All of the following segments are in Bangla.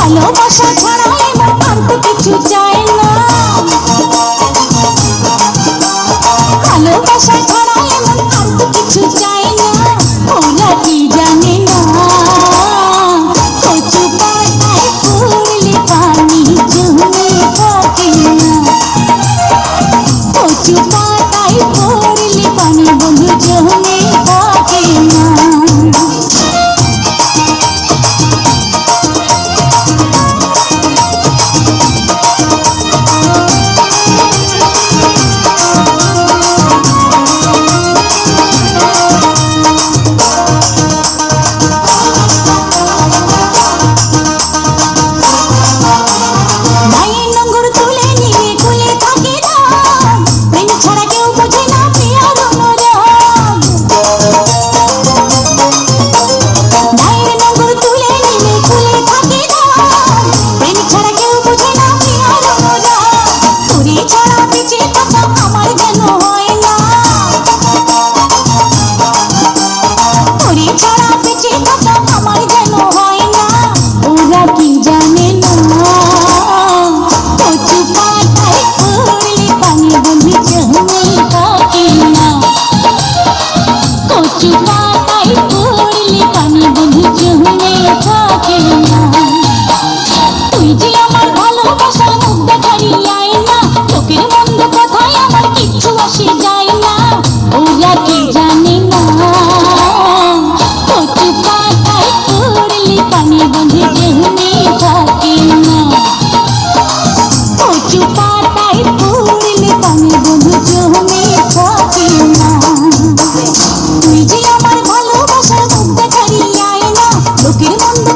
ভালোবাসা ছাড়া এমন তো কিছু চাই না। ভালোবাসা ছাড়া এমন তো কিছু চাই না।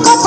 poco.